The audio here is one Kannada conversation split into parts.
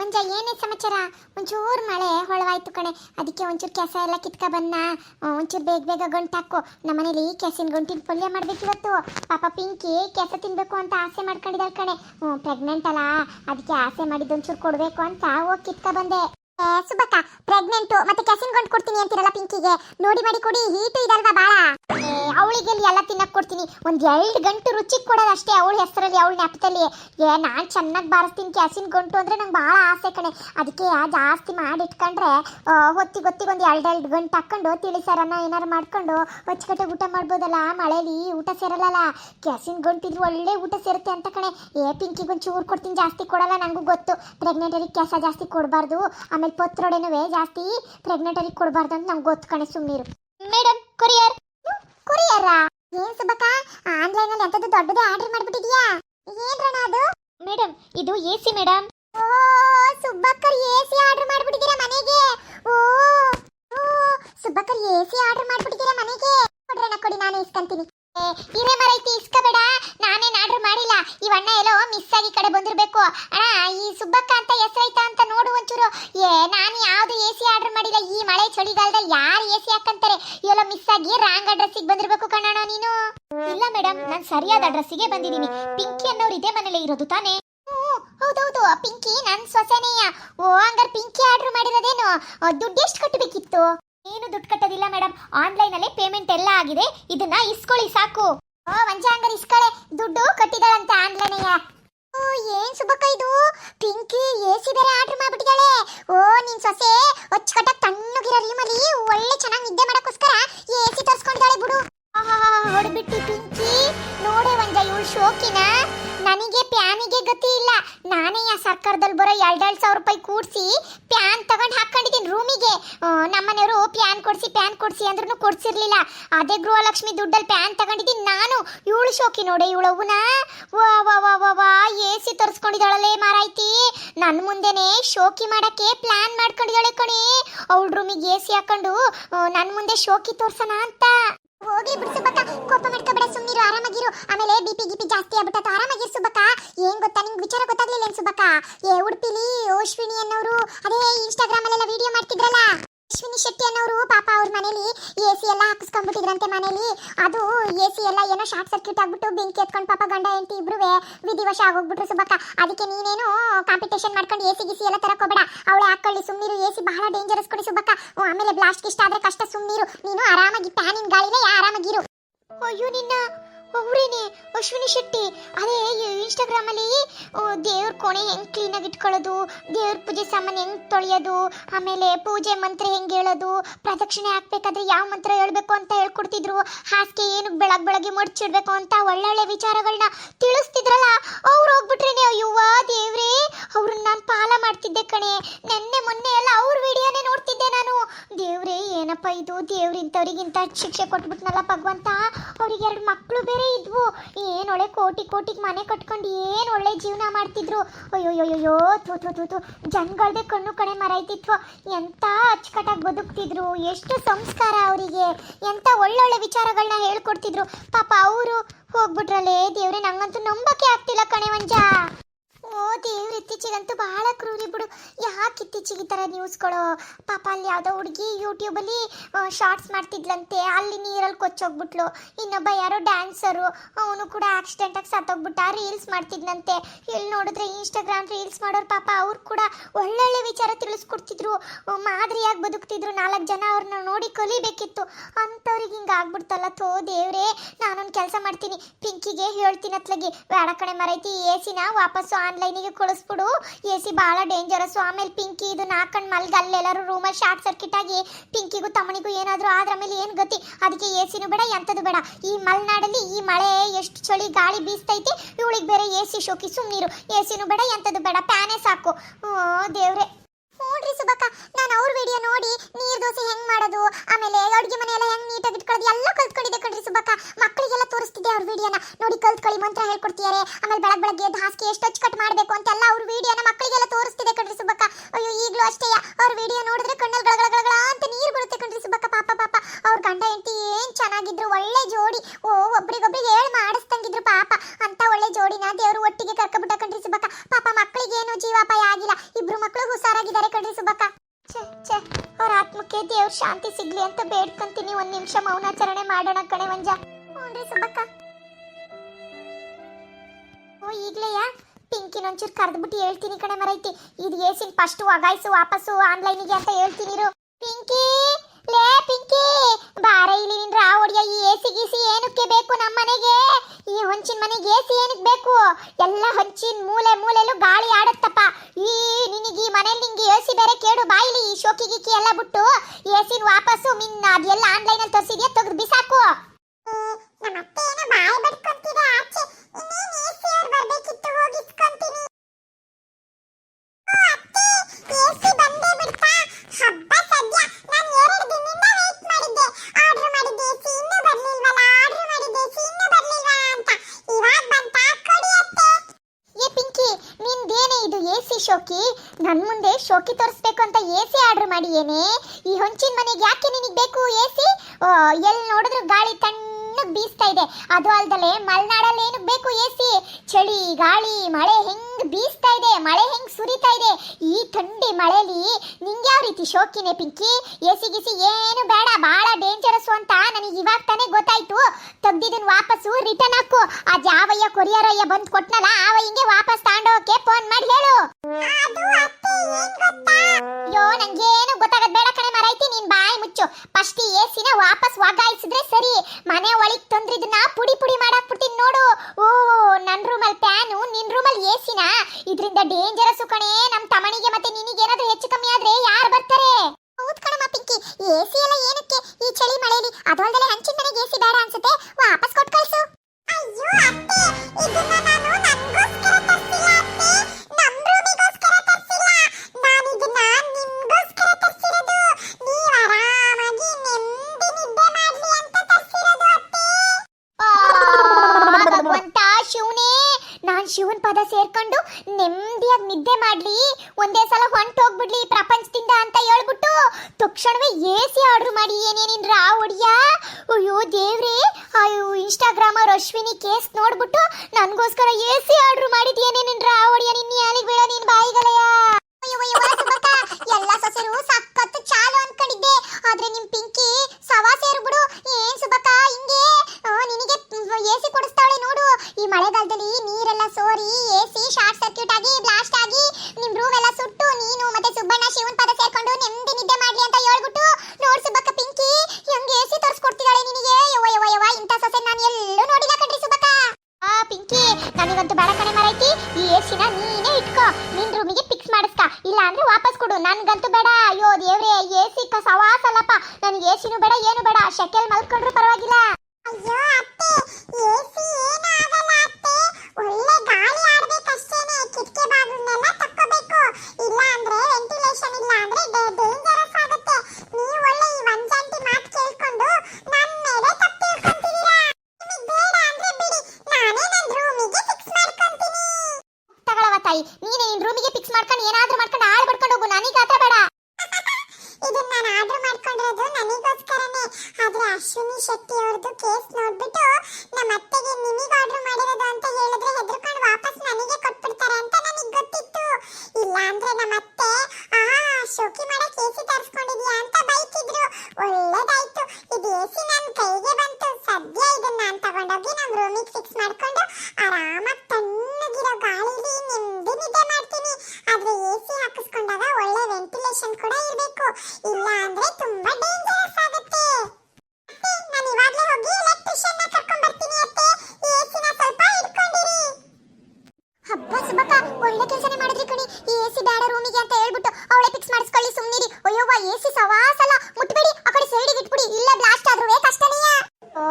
ಒಂಜ ಏನೇ ಸಮಾಚಾರ? ಒಂಚೂರು ಮಳೆ ಹೊಳವಾಯ್ತು ಕಣೆ. ಅದಕ್ಕೆ ಒಂಚೂರು ಕೆಸ ಎಲ್ಲ ಕಿತ್ಕ ಬನ್ನ ಒಂಚೂರು ಬೇಗ ಬೇಗ ಗಂಟು ಹಾಕು ನಮ್ಮನೇಲಿ ಕೆಸಿನ ಗಂಟಿನ ಪಲ್ಯ ಮಾಡ್ಬೇಕು ಇವತ್ತು. ಪಾಪ ಪಿಂಕಿ ಕೆಸ ತಿನ್ಬೇಕು ಅಂತ ಆಸೆ ಮಾಡ್ಕೊಂಡಿದ್ದಾಳೆ ಕಣೆ. ಹ್ಞೂ ಪ್ರೆಗ್ನೆಂಟ್ ಅಲ್ಲ. ಅದಕ್ಕೆ ಆಸೆ ಮಾಡಿದ್ದು ಒಂಚೂರು ಕೊಡ್ಬೇಕು ಅಂತ ಹೋಗಿ ಕಿತ್ಕ ಬಂದೆ. ಸುಬಕ್ಕ ಪ್ರೆಗ್ನೆಂಟು ಮತ್ತೆ ಕೆಸಿನ ಗಂಟು ಕೊಡ್ತೀನಿ ಅಂತಿರಲ್ಲ ಪಿಂಕಿಗೆ. ನೋಡಿ, ಮಾಡಿ ಕೊಡಿ. ಹೀಟು ಇದಲ್ವಾ ಬಾಳ? ಅವಳಿಗೆ ಎಲ್ಲ ತಿನ್ನಕ್ ಕೊಡ್ತೀನಿ. ಒಂದ್ ಎರಡು ಗಂಟು ರುಚಿ ಕೊಡೋದಷ್ಟೇ ಅವಳ ಹೆಸರಲ್ಲಿ, ಅವಳ ನೆಪದಲ್ಲಿ. ಏ, ನಾನು ಚೆನ್ನಾಗಿ ಬಾರಿಸ್ತೀನಿ ಕ್ಯಾಸಿನ ಗಂಟು ಅಂದ್ರೆ ನಂಗೆ ಭಾಳ ಆಸೆ ಕಣೆ. ಅದಕ್ಕೆ ಜಾಸ್ತಿ ಮಾಡಿಟ್ಕೊಂಡ್ರೆ ಹೊತ್ತಿಗೆ ಹೊತ್ತಿಗೆ ಒಂದು ಎರಡು ಎರಡು ಗಂಟು ಹಾಕೊಂಡು ತಿಳಿಸಾರನ್ನ ಏನಾರು ಮಾಡ್ಕೊಂಡು ಹೊಚ್ಕಟ್ಟೆ ಊಟ ಮಾಡ್ಬೋದಲ್ಲ, ಮಳೇಲಿ ಊಟ ಸೇರಲ್ಲ ಕ್ಯಾಸಿನ ಗಂಟಿದ್ರು ಒಳ್ಳೆ ಊಟ ಸೇರುತ್ತೆ ಅಂತ ಕಣೆ. ಏ ಪಿಂಕಿಗೆ ಚೂರು ಕೊಡ್ತೀನಿ, ಜಾಸ್ತಿ ಕೊಡಲ್ಲ ನನಗೂ ಗೊತ್ತು. ಪ್ರೆಗ್ನೆಂಟಲ್ಲಿ ಕ್ಯಾಸ ಜಾಸ್ತಿ ಕೊಡಬಾರ್ದು. ಆಮೇಲೆ ಪತ್ರೊಡೆನೂ ಜಾಸ್ತಿ ಪ್ರೆಗ್ನೆಂಟಲ್ಲಿ ಕೊಡಬಾರ್ದು ಅಂತ ನಂಗೆ ಗೊತ್ತು ಕಣೆ ಸುಮ್ಮನೆ ಮೇಡಮ್ ಕೊರಿಯರ್ ಕೊರಿಯರ? ಏನ್ ಸುಬ್ಬಕ್ಕ? ಆನ್ಲೈನ್ ಅಲ್ಲಿ ಎಂತದ್ದು ದೊಡ್ಡದೇ ಆರ್ಡರ್ ಮಾಡ್ಬಿಟ್ಟಿದ್ಯಾ? ಏನ್ರಣ ಅದು? ಮೇಡಮ್ ಇದು ಎಸಿ ಮೇಡಮ್ ಓ, ಸುಬ್ಬಕ್ಕರ್ ಎ ಸಿ ಆರ್ಡರ್ ಮಾಡ್ಬಿಟ್ಟಿದ್ದೀರಾ ಮನೆಗೆ? ಓ ಓ, ಸುಬ್ಬಕ್ಕರ್ ಎ ಸಿ ಆರ್ಡರ್ ಮಾಡ್ಬಿಟ್ಟಿದ್ದೀರಾ ಮನೆಗೆ? ಕೊಡ್ರಣ, ಕೊಡಿ, ನಾನು ಇಸ್ಕಂತೀನಿ. ಇರೇ ಮರೈತಿ ಇಸ್ಕಬೇಡ. ನಾನೇನ್ ಆರ್ಡರ್ ಮಾಡಿಲ್ಲ. ಈ ಅಣ್ಣ ಎಲ್ಲೋ ಮಿಸ್ ಆಗಿ ಕಡೆ ಬಂದಿರಬೇಕು. ಅಣ್ಣ, ಈ ಸುಬ್ಬಕ್ಕ ಅಂತ ಹೆಸರೈತಾ ಅಂತ ನೋಡು ಒಂಚೂರು. ಏ, ನಾನು ಯಾವುದು ಎ ಸಿ ಆರ್ಡರ್ ಮಾಡಿಲ್ಲ. ಈ ಮಳೆ ಚಳಿಗಾಲದಲ್ಲಿ ಯಾರು ಎ ಸಿ ಹಾಕಂತಾರೆ? ಎಲ್ಲೋ ಮಿಸ್ ಆಗಿ ರಾಂಗ್ ಅಡ್ರೆಸ್ಸಿಗೆ ಬಂದಿರಬೇಕು ಕಣಣ್ಣ ನೀನು. ಇಲ್ಲ ಮೇಡಮ್ ನಾನು ಸರಿಯಾದ ಅಡ್ರೆಸ್ಸಿಗೆ ಬಂದಿದ್ದೀನಿ. ಪಿಂಕಿ ಅನ್ನೋರು ಇದೆ ಮನೇಲೆ ಇರೋದು ತಾನೇ. ಹೌದೌದು ಪಿಂಕಿ ನನ್ ಸೊಸೆನೆಯ. ಓ, ಹಂಗಾರೆ ಪಿಂಕಿ ಆರ್ಡರ್ ಮಾಡಿರೋದೇನು? ದುಡ್ಡು ಎಷ್ಟು ಕಟ್ಟಬೇಕಿತ್ತು ಏನು ದುಡ್ಡು ಕಟ್ಟೋದಿಲ್ಲ ಮೇಡಮ್ ಅಲ್ಲೇ ಪೇಮೆಂಟ್ ಎಲ್ಲ ಆಗಿದೆ. ಇದನ್ನ ಇಸ್ಕೊಳ್ಳಿ ಸಾಕು. ಓ ವಂಜ ಹಂಗಾರೆ ಇಸ್ಕೊಳ್ಳೆ. ದುಡ್ಡು ಕಟ್ಟಿದಾಳಂತೆ ಓ ಏನ್ ಸುಬ್ಬಕ್ಕ ಇದು? ಪಿಂಕಿ, ಎ ಸಿ ಬೇರೆ ಆರ್ಡರ್ ಮಾಡ್ಬಿಟ್ಟಿದ್ದಾಳೆ. ಓ, ನಿನ್ ಸೊಸೆ ಒಚ್ಚಕಟ್ಟ ತಣ್ಣಗಿರೋ ರೂಮಲ್ಲಿ ಒಳ್ಳೆ ಚೆನ್ನಾಗಿ ನಿದ್ದೆ ಮಾಡಕ್ಕೋಸ್ಕರ ಎ ಸಿ ತರ್ಸ್ಕೊಂಡಿದ್ದಾಳೆ ಬಿಡು. ಹೊಡ್ಬಿಟ್ಟು ಪಿಂಕಿ. ನೋಡೆ ಒಂದ ಇವಳು ಶೋಕಿನ. ನನಗೆ ಪ್ಯಾನಿಗೆ ಗತಿ ಇಲ್ಲ. ನಾನೇ ಆ ಸರ್ಕಾರದಲ್ಲಿ ಬರೋ ಎರಡೆರಡು ಸಾವಿರ ರೂಪಾಯಿ ಕೂಡಿಸಿ ಪ್ಯಾನ್ ತಗೊಂಡು ಹಾಕೊಂಡಿದ್ದೀನಿ ರೂಮಿಗೆ. ನಮ್ಮನೆಯವರು ಪ್ಯಾನ್ ಕೊಡಿಸಿ ಪ್ಯಾನ್ ಕೊಡಿಸಿ ಅಂದ್ರೂ ಕೊಡ್ಸಿರ್ಲಿಲ್ಲ. ಅದೇ ಗೃಹಲಕ್ಷ್ಮಿ ದುಡ್ಡಲ್ಲಿ ಪ್ಯಾನ್ ತಗೊಂಡಿದ್ದೀನಿ ನಾನು. ಇವಳು ಶೋಕಿ ನೋಡೆ ಇವಳವ್ವನ ವಾ ವಾ ವಾ ವಾ ವಾ ಎ ಸಿ ತರಿಸ್ಕೊಂಡಿದ್ದಾಳಲ್ಲೇ ಮಾರಾಯ್ತಿ. ನನ್ನ ಮುಂದೆನೆ ಶೋಕಿ ಮಾಡಕ್ಕೆ ಪ್ಲಾನ್ ಮಾಡ್ಕೊಂಡಿದ್ದಾಳೆ ಕಣಿ. ಅವಳ ರೂಮಿಗೆ ಎಸಿ ಹಾಕೊಂಡು ನನ್ನ ಮುಂದೆ ಶೋಕಿ ತೋರ್ಸೋಣ ಅಂತ. ಹೋಗಿ ಬಿಡು ಸುಬ್ಬಕ್ಕ, ಕೋಪ ಮಾಡ್ಕೋಬೇಡ ಸುಮ್ಮನಿರು ಆರಾಮಾಗಿರು. ಆಮೇಲೆ ಬಿ ಪಿ ಗಿಪಿ ಜಾಸ್ತಿ ಆಗ್ಬಿಟ್ಟು ಆರಾಮಾಗಿರು ಸುಬ್ಬಕ್ಕ. ಏನ್ ಗೊತ್ತಾ, ನಿಂಗೆ ವಿಚಾರ ಗೊತ್ತಾಗ್ಲಿಲ್ಲ ಏನ್ ಏ, ಉಡುಪಿಲಿ ಅಶ್ವಿನಿ ಅನ್ನೋರು, ಅದೇ ಇನ್ಸ್ಟಾಗ್ರಾಮ್ ಅಲ್ಲೆಲ್ಲ ವಿಡಿಯೋ ಮಾಡ್ತಿದ್ರಲ್ಲ? ಅಶ್ವಿನಿ ಶೆಟ್ಟಿ ಅನ್ನೋರು ಪಾಪ ಅವ್ರ ಮನೇಲಿ ಎ ಸಿ ಎಲ್ಲ ಹಾಕಿಸ್ಕೊಂಡ್ಬಿಟ್ಟಿದ್ರಂತೆ ಮನೇಲಿ. ಅದು ಎ ಸಿ ಎಲ್ಲ ಏನೋ ಶಾರ್ಟ್ ಸರ್ಕ್ಯೂಟ್ ಆಗ್ಬಿಟ್ಟು ಬೆಂಕಿ ಎತ್ಕೊಂಡು ಪಾಪ ಗಂಡ ಹೆಂಡತಿ ಇಬ್ರು ವಿಧಿವಶ ಆಗೋಗ್ಬಿಟ್ರು ಸುಬ್ಬಕ್ಕ. ಅದಕ್ಕೆ ನೀನೇನು ಕಾಂಪಿಟೇಷನ್ ಮಾಡ್ಕೊಂಡು ಎ ಸಿ ಗಿಸಿ ಎಲ್ಲ ತರಕೋಬೇಡ ಅವಳೆ ಹಾಕೊಳ್ಳಿ ಸುಮ್ಮನಿರು ಎ ಸಿ ಬಹಳ ಡೇಂಜರಸ್ ಕೊಡಿ ಸುಬ್ಬಕ್ಕ. ಆಮೇಲೆ ಬ್ಲಾಸ್ಟ್ ಇಷ್ಟ ಆದ್ರೆ ಕಷ್ಟ ಸುಮ್ಮನಿರು ನೀನು ಆರಾಮಾಗಿ ಪ್ಯಾನಿನ ಗಾಳಿನೇ ಆರಾಮಾಗಿರು. ಅಯ್ಯೋ ನಿನ್ನ ಅವ್ರೇನೆ ಅಶ್ವಿನಿ ಶೆಟ್ಟಿ. ಅದೇ ಇನ್ಸ್ಟಾಗ್ರಾಮ್ ಅಲ್ಲಿ ದೇವ್ರ ಕೋಣೆ ಹೆಂಗ್ ಕ್ಲೀನಾಗಿ ಇಟ್ಕೊಳ್ಳೋದು, ದೇವ್ರ ಪೂಜೆ ಸಾಮಾನು ಹೆಂಗ್ ತೊಳೆಯೋದು, ಆಮೇಲೆ ಪೂಜೆ ಮಂತ್ರ ಹೆಂಗ್ ಹೇಳೋದು, ಪ್ರದಕ್ಷಿಣೆ ಹಾಕ್ಬೇಕಾದ್ರೆ ಯಾವ ಮಂತ್ರ ಹೇಳ್ಬೇಕು ಅಂತ ಹೇಳ್ಕೊಡ್ತಿದ್ರು, ಹಾಸಿಗೆ ಏನು ಬೆಳಗ್ ಬೆಳಗ್ಗೆ ಮಡ್ಚಿಡ್ಬೇಕು ಅಂತ ಒಳ್ಳೊಳ್ಳೆ ವಿಚಾರಗಳನ್ನ ತಿಳಿಸ್ತಿದ್ರಲ್ಲ, ಅವ್ರು ಹೋಗ್ಬಿಟ್ರೇನೆ ಅಯ್ಯೋ ದೇವ್ರೇ, ಅವ್ರನ್ನ ನಾನು ಪಾಲ ಮಾಡ್ತಿದ್ದೆ ಕಣೆ. ನೆನ್ನೆ ಮೊನ್ನೆ ಎಲ್ಲ ಅವ್ರ ವಿಡಿಯೋನೇ ನೋಡ್ತಿದ್ದೆ ನಾನು. ದೇವ್ರೇ, ಏನಪ್ಪ ಇದು? ದೇವ್ರಿಂತವ್ರಿಗಿಂತ ಶಿಕ್ಷೆ ಕೊಟ್ಬಿಟ್ನಲ್ಲ ಭಗವಂತ. ಅವ್ರಿಗೆ ಎರಡು ಮಕ್ಕಳು ಬೇರೆ ಇದ್ವು. ಏನು ಒಳ್ಳೆ ಕೋಟಿ ಕೋಟಿಗೆ ಮನೆ ಕಟ್ಕೊಂಡು ಏನು ಒಳ್ಳೆ ಜೀವನ ಮಾಡ್ತಿದ್ರು. ಅಯ್ಯೋಯ್ಯೋಯ್ಯೋ ಥೂ ಥೂ ಥೂ ಥೂ. ಜನಗಳದೇ ಕಣ್ಣು ಕಣೆ ಮರೈತಿತ್ವ ಎಂತ ಅಚ್ಚುಕಟ್ಟಾಗಿ ಬದುಕ್ತಿದ್ರು. ಎಷ್ಟು ಸಂಸ್ಕಾರ ಅವರಿಗೆ. ಎಂತ ಒಳ್ಳೊಳ್ಳೆ ವಿಚಾರಗಳನ್ನ ಹೇಳ್ಕೊಡ್ತಿದ್ರು. ಪಾಪ ಅವರು ಹೋಗ್ಬಿಟ್ರಲ್ಲೇ ದೇವ್ರೆ, ನಂಗಂತೂ ನಂಬಕ್ಕೆ ಆಗ್ತಿಲ್ಲ ಕಣೆ ಮಂಜ. ಓ ದೇವ್ರ, ಇತ್ತೀಚೆಗಂತೂ ಬಹಳ ಕ್ರೂರಿ ಬಿಡು. ಯಾಕೆ ಇತ್ತೀಚೆಗೆ ಈ ಥರ ನ್ಯೂಸ್ಗಳು ಪಾಪ ಅಲ್ಲಿ ಯಾವುದೋ ಹುಡುಗಿ ಯೂಟ್ಯೂಬಲ್ಲಿ ಶಾರ್ಟ್ಸ್ ಮಾಡ್ತಿದ್ಲಂತೆ. ಅಲ್ಲಿ ನೀರಲ್ಲಿ ಕೊಚ್ಚೋಗ್ಬಿಟ್ಲು. ಇನ್ನೊಬ್ಬ ಯಾರೋ ಡ್ಯಾನ್ಸರು ಅವನು ಕೂಡ ಆಕ್ಸಿಡೆಂಟಾಗಿ ಸತ್ತೋಗ್ಬಿಟ್ಟ. ರೀಲ್ಸ್ ಮಾಡ್ತಿದ್ನಂತೆ. ಇಲ್ಲಿ ನೋಡಿದ್ರೆ ಇನ್ಸ್ಟಾಗ್ರಾಮ್ ರೀಲ್ಸ್ ಮಾಡೋರು ಪಾಪ ಅವ್ರು ಕೂಡ ಒಳ್ಳೊಳ್ಳೆ ವಿಚಾರ ತಿಳಿಸ್ಕೊಡ್ತಿದ್ರು. ಮಾದರಿಯಾಗಿ ಬದುಕ್ತಿದ್ರು. ನಾಲ್ಕು ಜನ ಅವ್ರನ್ನ ನೋಡಿ ಕಲಿಬೇಕಿತ್ತು. ಅಂಥವ್ರಿಗೆ ಹಿಂಗೆ ಆಗ್ಬಿಡ್ತಲ್ಲ ಥೋ ದೇವ್ರೆ. ನಾನೊಂದು ಕೆಲಸ ಮಾಡ್ತೀನಿ. ಪಿಂಕಿಗೆ ಹೇಳ್ತೀನಿ ಅತ್ಲಗಿ. ಬೇಡ ಕಡೆ ಮರೈತಿ, ಎ ಸಿನ ವಾಪಸ್ಸು ಆನ್ಲೈನಿಗೆ ಕಳಿಸ್ಬಿಡು. ಎ ಸಿ ಭಾಳ ಡೇಂಜರಸ್ಸು ಆಮೇಲೆ ಪಿಂಕಿ ಇದನ್ನ ಹಾಕೊಂಡು ಮಲ್ಗ ಅಲ್ಲೆಲ್ಲರೂ ರೂಮಲ್ಲಿ ಶಾರ್ಟ್ ಸರ್ಕಿಟ್ ಆಗಿ ಪಿಂಕಿಗೂ ತಮ್ಮನಿಗೂ ಏನಾದರೂ ಆದ್ರ ಮೇಲೆ ಏನು ಗತಿ? ಅದಕ್ಕೆ ಎ ಸಿನೂ ಬೇಡ, ಎಂಥದ್ದು ಬೇಡ. ಈ ಮಲೆನಾಡಲ್ಲಿ ಈ ಮಳೆ ಎಷ್ಟು ಚಳಿ, ಗಾಳಿ ಬೀಸ್ತೈತಿ, ಇವಳಿಗೆ ಬೇರೆ ಎ ಸಿ ಶೋಕಿ ಸುಮ್ಮನೀರು ಎ ಸಿನೂ ಬೇಡ, ಎಂಥದ್ದು ಬೇಡ. ಪ್ಯಾನೇ ಸಾಕು. ದೇವ್ರೆ. ನೋಡ್ರಿ ಸುಬಕ್ಕ ನಾನು ಅವ್ರ ವಿಡಿಯೋ ನೋಡಿ ನೀರ್ ದೋಸೆ ಹೆಂಗ್ ಮಾಡೋದು, ಆಮೇಲೆ ಅಡುಗೆ ಮನೆ ಎಲ್ಲ ಹೆಂಗ್ ನೀಟಾಗಿ ಇಟ್ಕೊಳ್ಳೋದು, ಎಲ್ಲ ಕಲ್ತ್ಕೊಂಡಿದೆ ಕಣ್ರಿ ಸುಬಕ್ಕ ಮಕ್ಕಳಿಗೆಲ್ಲ ತೋರಿಸ್ತಿದ್ದೆ ಅವ್ರ ವಿಡಿಯೋನ ನೋಡಿ ಕಲ್ತ್ಕೊಳ್ಳಿ ಮಂತ್ರ ಹೇಳ್ಕೊಡ್ತಿದ್ದಾರೆ. ಆಮೇಲೆ ಬೆಳಗ್ ಬೆಳಗ್ಗೆ ಎದ್ದು ಹಾಸಿಗೆ ಎಷ್ಟು ಕಟ್ ಮಾಡಬೇಕು ಅಂತೆಲ್ಲ ಅವ್ರ ವಿಡಿಯೋನ ಮಕ್ಕಳಿಗೆಲ್ಲ ತೋರಿಸ್ತಿದೆ ಕಣ್ರಿ ಸುಬಕ್ಕ ಅಯ್ಯೋ, ಈಗಲೂ ಅಷ್ಟೇ ಅವ್ರ ವಿಡಿಯೋ ನೋಡಿದ್ರೆ ಕಣ್ಣಲ್ಲಿ ಗಳಗಳಗಳ ಅಂತ ನೀರು ಬರುತ್ತೆ ಕಣ್ರಿ ಸುಬಕ್ಕ ಪಾಪ ಪಾಪ. ಅವ್ರ ಗಂಡ, ಹೆಂಡತಿ ಏನ್ ಚೆನ್ನಾಗಿದ್ರು, ಒಳ್ಳೆ ಜೋಡಿ. ಓ, ಒಬ್ರಿಗೊಬ್ರಿಗೆ ಹೇಳಿ ಮಾಡಿಸ್ತಂಗಿದ್ರು ಪಾಪ. ಅಂತ ಒಳ್ಳೆ ಜೋಡಿನ ದೇವರು ಒಟ್ಟಿಗೆ ಕರ್ಕೊಬಿಟ್ಟ ಕಣ್ರಿ ಸುಬಕ್ಕ ಪಾಪ ಮಕ್ಕಳಿಗೇನು ಜೀವಾಪಾಯ ಆಗಿಲ್ಲ. ಮಕ್ಕಳು ಹುಷಾರಾಗಿದ್ದಾರೆ ಕಣ್ರಿ ಸುಬ್ಬಕ್ಕ. ಛೆ ಛೆ, ಅವ್ರ ಆತ್ಮಕ್ಕೆ ದೇವ್ರ ಶಾಂತಿ ಸಿಗ್ಲಿ ಅಂತ ಬೇಡ್ಕೊಂತೀನಿ. ಒಂದ್ ನಿಮಿಷ ಮೌನಾಚರಣೆ ಮಾಡೋಣ ಕಣೆ ಮಂಜ. ಹ್ಞೂನ್ರಿ ಸುಬ್ಬಕ್ಕ. ಓ ಈಗ್ಲೇಯಾ ಪಿಂಕಿನ ಒಂಚೂರು ಕರೆದ್ಬಿಟ್ಟು ಹೇಳ್ತೀನಿ ಕಣೆ ಮರೈತಿ. ಇದು ಏಸಿನ ಫಸ್ಟ್ ಒಗಾಯ್ಸು ವಾಪಸ್ಸು ಆನ್ಲೈನಿಗೆ ಅಂತ ಹೇಳ್ತೀನಿ ಪಿಂಕಿ! ಲೇ, ಪಿಂಕಿ! ಬಾರ ಇಲ್ಲಿ ನಿನ್ ರಾವಡಿಯ ಈ ಏಸಿ ಗೀಸಿ ಏನಕ್ಕೆ ಬೇಕು ನಮ್ಮ ಮನೆಗೆ ಈ ಹೊಂಚಿನ ಮನೆಗೆ ಎಸಿ ಏನಕ್ಕೆ ಬೇಕು? ಎಲ್ಲ ಹೊಂಚಿನ ಮೂಲೆ ಮೂಲೆಲ್ಲೂ ಗಾಳಿ ಆಡುತ್ತಪ್ಪ. ಈ ನಿನಗೆ ಈ ಮನೇಲಿ ನಿಂಗೆ ಎಸಿ ಬೇರೆ ಕೇಡು ಬಾಯಿಲಿ ಈ ಶೋಕಿ ಗೀಕಿ ಎಲ್ಲ ಬಿಟ್ಟು ಎಸಿನ ವಾಪಸ್ಸು ಮಿನ್ ಅದೆಲ್ಲ ಆನ್ಲೈನ್ ಅಲ್ಲಿ ತರಿಸಿದ್ಯಾ? ತೆಗೆದು ಬಿಸಾಕು ಶೋಕಿ, ನನ್ ಮುಂದೆ ಶೋಕಿ ತೋರಿಸ್ಬೇಕು ಅಂತ ಎಸಿ ಆರ್ಡರ್ ಮಾಡಿ ಏನೇ ಈ ಹೊಂಚಿನ ಮನೆಗೆ ಯಾಕೆ ನಿನಗೆ ಬೇಕು ಎ ಸಿ ಎಲ್ಲಿ ನೋಡಿದ್ರು ಗಾಳಿ ತಣ್ಣಗೆ ಬೀಸ್ತಾ ಇದೆ. ಅದು ಅಲ್ದಲೆ ಮಲೆನಾಡಲ್ಲಿ ಏನು ಬೇಕು ಎ ಸಿ ಚಳಿ, ಗಾಳಿ, ಮಳೆ, ಹೆಂಗ್ ಬೀಸ್ತಾ ಇದೆ ಮಳೆ ಹೆಂಗ್ ಸುರಿತಾ ಇದೆ? ಈ ಥಂಡಿ ಮಳೆಲಿ ನಿಂಗೆ ಯಾವ ರೀತಿ ಶೋಕಿನೇ ಪಿಂಕಿ? ಎಸಿ ಗಿಸಿ ಏನು ಬೇಡ ಬಹಳ ಡೇಂಜರಸ್ ಅಂತ ನನಗೆ ಇವಾಗ ತಾನೇ ಗೊತ್ತಾಯ್ತು. ತೆಗ್ದಿದ್ದನ್ ವಾಪಸ್ಸು ರಿಟರ್ನ್ ಹಾಕು. ಆ ಜಾವಯ್ಯ ಕೊರಿಯರ್ ಅಯ್ಯ ಬಂದ್ ಕೊಟ್ನಲ್ಲ ಆವ ಹಿಂಗೆ ವಾಪಸ್ ತಗೊಂಡೋಗಕ್ಕೆ ಫೋನ್ ಮಾಡಿ ಹೇಳು. ಅಯ್ಯೋ ನಂಗೇನು ಗೊತ್ತಾಗದ್ ಶಿವನೇ, ನಾನ್ ಶಿವನ ಪದ ಸೇರ್ಕೊಂಡು ನೆಮ್ಮದಿಯಾಗಿ ನಿದ್ದೆ ಮಾಡ್ಲಿ. ಒಂದೇ ಸಲ ಹೊಂಟೋಗ್ಬಿಡ್ಲಿ ಪ್ರಪಂಚದಿಂದ ಅಂತ ಹೇಳ್ಬಿಟ್ಟು ತಕ್ಷಣವೇ ಎಸಿ ಆರ್ಡರ್ ಮಾಡಿ ಏನೇನಿನ್ ರಾ ಒಡಿಯ? ಅಯ್ಯೋ ದೇವ್ರಿ. ಅಯ್ಯೋ ಇನ್ಸ್ಟಾಗ್ರಾಮರ್ ಅಶ್ವಿನಿ ಕೇಸ್ ನೋಡ್ಬಿಟ್ಟು ನನಗೋಸ್ಕರ ಎಸಿ ಆರ್ಡರ್ ಏನೇನಿನ್ ರಾ ಒಡಿಯ? ನಿನ್ನ ಯಾಲಿಗೆ ಬೀಳ ನಿನ್ ಪರವಾಗಿಲ್ಲ. ಅಯ್ಯೋ ಅತ್ತೆ ಎಸಿ ಏನಾಗಲ್ಲ ಅತ್ತೆ. ಒಳ್ಳೆ ಗಾಳಿ ತಕ್ಕೋಬೇಕು. ಇಲ್ಲ ಅಂದ್ರೆ ವೆಂಟಿಲೇಷನ್ ಇಲ್ಲ ಅಂದ್ರೆ ಡೇಂಜರಸ್ ಆಗುತ್ತೆ. ನೀವು ಒಳ್ಳೆ ಈ ಮಾತು ಕೇಳ್ಕೊಂಡು ನನ್ನ ಮೇಲೆ ತಪ್ಪು ತಿಳ್ಕೊಂತಿದ್ದೀರಾ? ನಿಮಗೆ ಬೇಡ ಅಂದ್ರೆ ಬಿಡಿ. ನಾನೇ ನನ್ನ ರೂಮಿಗೆ ಫಿಕ್ಸ್ ತಾಯಿ, ನೀನೇ ರೂಮಿಗೆ ಫಿಕ್ಸ್ ಮಾಡ್ಕೊಂಡು ಏನಾದ್ರೂ ಮಾಡ್ಕೊಂಡು ಹಾಳು ಬಡ್ಕೊಂಡು ಹೋಗು. ನನಗೆ ಆತ ಬೇಡ. ಅಶ್ವಿನಿ ಶೆಟ್ಟಿ ಅವ್ರದ್ದು ಕೇಸ್ ನೋಡ್ಬಿಟ್ಟು, ನಮ್ಮ ಅತ್ತೆಗೆ ನಿಮಗೆ ಆರ್ಡರ್ ಮಾಡಿರೋದು ಅಂತ ಹೇಳಿದ್ರೆ ಹೆದರ್ಕೊಂಡು ವಾಪಸ್ ನನಗೆ ಕೊಟ್ಬಿಡ್ತಾರೆ ಅಂತ ನನಗೆ ಗೊತ್ತಿತ್ತು. ಇಲ್ಲ ಅಂದ್ರೆ ನಮ್ಮ ಅತ್ತೆ, ಆ, ಶೋಕಿ ಮಾಡೋ ಎಸಿ ತರಿಸ್ಕೊಂಡಿದ್ಯಾ ಅಂತ ಬೈತಿದ್ರು. ಒಳ್ಳೇದಾಯ್ತು. ಇದು ಎಸಿ ನನ್ನ ಕೈಗೆ ಬಂತು. ಸದ್ಯ ಇದನ್ನ ನಾನು ತಗೊಂಡೋಗಿ ನಮ್ಮ ರೂಮಿಗೆ ಫಿಕ್ಸ್ ಮಾಡ್ಕೊಂಡು ಆರಾಮಾಗಿ ತಣ್ಣಗಿರೋ ಗಾಳಿಲಿ ನಿಮ್ದು ನಿದ್ದೆ ಮಾಡ್ತೀನಿ. ಆದ್ರೆ ಎಸಿ ಹಾಕಿಸ್ಕೊಂಡಾಗ ಒಳ್ಳೆ ವೆಂಟಿಲೇಷನ್ ಕೂಡ ಇರಬೇಕು. ಇಲ್ಲ ಅಂದ್ರೆ ತುಂಬಾ ಡೇಂಜರಸ್ ಆಗುತ್ತೆ ಅತ್ತೆ, ನಾನು ಇವಾಗ್ಲೇ ಹೋಗಿ ಎಲೆಕ್ಟ್ರಿಷಿಯನ್ನ ಕರ್ಕೊಂಡ್ ಬರ್ತೀನಿ ಅತ್ತೆ ಸ್ವಲ್ಪ ಒಳ್ಳೆ ಕೆಲಸನೇ ಮಾಡಿದ್ರಿ ಕಣಿ. ಈ ಎಸಿ ಬೇಡ ರೂಮಿಗೆ ಅಂತ ಹೇಳ್ಬಿಟ್ಟು ಅವಳೆ ಫಿಕ್ಸ್ ಮಾಡಿಸ್ಕೊಳ್ಳಿ ಸುಮ್ಮನಿರಿ ಅಯ್ಯೋವಾ ಎಸಿ ಸವಾಸಲ. ಮುಟ್ಬೇಡಿ, ಆ ಕಡೆ ಸೈಡಿಗೆ ಇಟ್ಬಿಡಿ. ಇಲ್ಲ ಬ್ಲಾಸ್ಟ್ ಆದ್ರೂ ಕಷ್ಟನೇಯ ಓ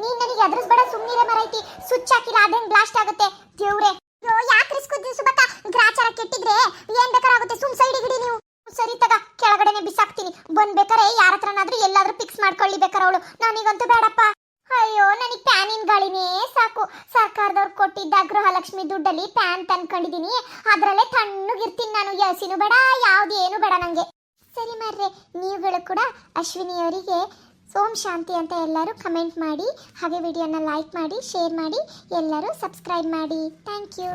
ನೀನ್ ನನಗೆ ಅದ್ರಸ್ ಬೇಡ ಸುಮ್ನಿರೆ ಮರೈತಿ ಸ್ವಿಚ್ ಹಾಕಿಲ್ಲ ಅದೇನ್ ಬ್ಲಾಸ್ಟ್ ಆಗುತ್ತೆ ದೇವ್ರೆ ಅಯ್ಯೋ ಯಾಕೆ ರಿಸ್ಕ್ ಸುಬ್ಬಕ್ಕ ಗ್ರಾಚಾರ ಕೆಟ್ಟಿದ್ರೆ ಏನ್ ಬೇಕಾರಾಗುತ್ತೆ ಸುಮ್ ಸೈಡಿಗೆ ಇಡಿ ನೀವು ಸರಿ ತಗ ಕೆಳಗಡೆನೆ ಬಿಸಾಕ್ತೀನಿ ಬಂದ್ ಬೇಕಾರೆ ಯಾರ ಹತ್ರನಾದ್ರೂ ಎಲ್ಲಾದ್ರೂ ಫಿಕ್ಸ್ ಮಾಡ್ಕೊಳ್ಳಿ ಬೇಕಾರೆ ಅವಳು ನನಗಂತೂ ಬೇಡಪ್ಪ ಅಯ್ಯೋ ನನಗೆ ಪ್ಯಾನಿನ ಗಾಳಿನೇ ಸಾಕು ಸರ್ಕಾರದವ್ರು ಕೊಟ್ಟಿದ್ದ ಗೃಹಲಕ್ಷ್ಮಿ ದುಡ್ಡಲ್ಲಿ ಪ್ಯಾನ್ ತಂದ್ಕೊಂಡಿದೀನಿ. ಅದ್ರಲ್ಲೇ ತಣ್ಣಗಿರ್ತೀನಿ ನಾನು ಯಾಸಿನು ಬೇಡ, ಯಾವ್ದು ಏನು ಬೇಡ ನಂಗೆ. ಸರಿ ಮಾರ್ರೆ, ನೀವುಗಳು ಕೂಡ ಅಶ್ವಿನಿಯವರಿಗೆ ಸೋಮ್ ಶಾಂತಿ ಅಂತ ಎಲ್ಲರೂ ಕಮೆಂಟ್ ಮಾಡಿ, ಹಾಗೆ ವಿಡಿಯೋನ ಲೈಕ್ ಮಾಡಿ ಶೇರ್ ಮಾಡಿ, ಎಲ್ಲರೂ ಸಬ್ಸ್ಕ್ರೈಬ್ ಮಾಡಿ. Thank you